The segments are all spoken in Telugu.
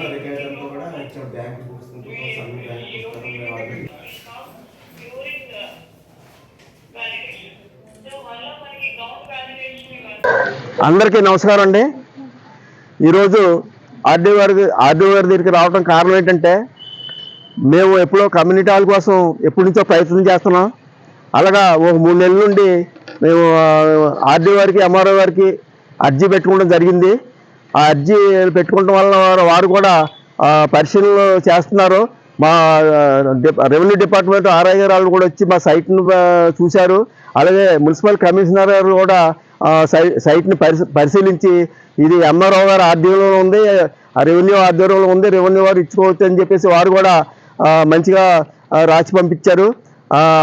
అధికారులతో కూడా బ్యాంక్ సమ్మె బ్యాంక్ అందరికీ నమస్కారం అండి. ఈరోజు ఆర్డీ వారి ఆర్డీ వారి దగ్గరికి రావడం కారణం ఏంటంటే మేము ఎప్పుడో కమ్యూనిటీ హాల్ కోసం ఎప్పటి నుంచో ప్రయత్నం చేస్తున్నాం. అలాగా ఒక మూడు నెలల నుండి మేము ఆర్డీ వారికి ఎంఆర్ఓ వారికి అర్జీ పెట్టుకోవడం జరిగింది. ఆ అర్జీ పెట్టుకోవడం వలన వారు వారు కూడా పరిశీలనలు చేస్తున్నారు. మా రెవెన్యూ డిపార్ట్మెంట్ ఆర్ఐ గారు కూడా వచ్చి మా సైట్ను చూశారు. అలాగే మున్సిపల్ కమిషనర్ గారు కూడా సై సైట్ని పరిశీ పరిశీలించి ఇది ఎంఆర్ఓ గారు ఆధ్వర్యంలో ఉంది ఆ రెవెన్యూ ఆధ్వర్యంలో ఉంది రెవెన్యూ వారు ఇచ్చుకోవచ్చు అని చెప్పేసి వారు కూడా మంచిగా రాసి పంపించారు.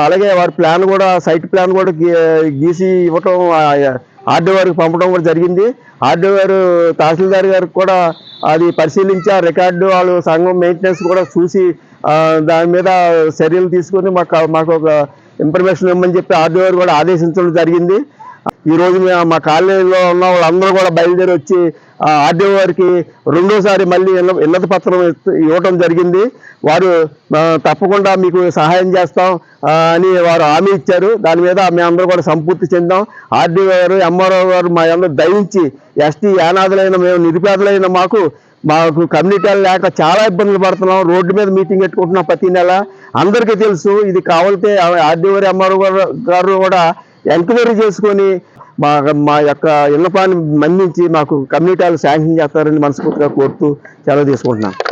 అలాగే వారి ప్లాన్ కూడా సైట్ ప్లాన్ కూడా గీ- గీసి ఇవ్వటం ఆర్డీ వారికి పంపడం కూడా జరిగింది. ఆర్డీఓ గారు తహసీల్దార్ గారికి కూడా అది పరిశీలించి ఆ రికార్డు వాళ్ళు సంఘం మెయింటెనెన్స్ కూడా చూసి దాని మీద చర్యలు తీసుకొని మాకు మాకు ఒక ఇన్ఫర్మేషన్ ఇవ్వమని చెప్పి ఆర్డీఓ గారు కూడా ఆదేశించడం జరిగింది. ఈ రోజు మేము మా కాలనీలో ఉన్న వాళ్ళందరూ కూడా బయలుదేరి వచ్చి ఆర్డీఓ వారికి రెండోసారి మళ్ళీ ఇన్నత పత్రం ఇవ్వటం జరిగింది. వారు తప్పకుండా మీకు సహాయం చేస్తాం అని వారు హామీ ఇచ్చారు. దాని మీద మేమందరూ కూడా సంపూర్తి చెందాం. ఆర్డీఓ గారు ఎంఆర్ఓ గారు మా అందరూ దయించి ఎస్టీ యానాదులైన మేము నిరుపేదలైన మాకు మాకు కమ్యూనిటీలు లేక చాలా ఇబ్బందులు పడుతున్నాం. రోడ్డు మీద మీటింగ్ పెట్టుకుంటున్నాం ప్రతి నెల. అందరికీ తెలుసు ఇది కావాలంటే ఆర్డీఓ గారు ఎంఆర్ఓ గారు కూడా ఎంక్వైరీ చేసుకొని మా మా యొక్క ఇళ్ళ పని మన్నించి మాకు కమ్యూనిటీ శాంక్షన్ చేస్తారని మనస్ఫూర్తిగా కోరుతూ సెలవు తీసుకుంటున్నాను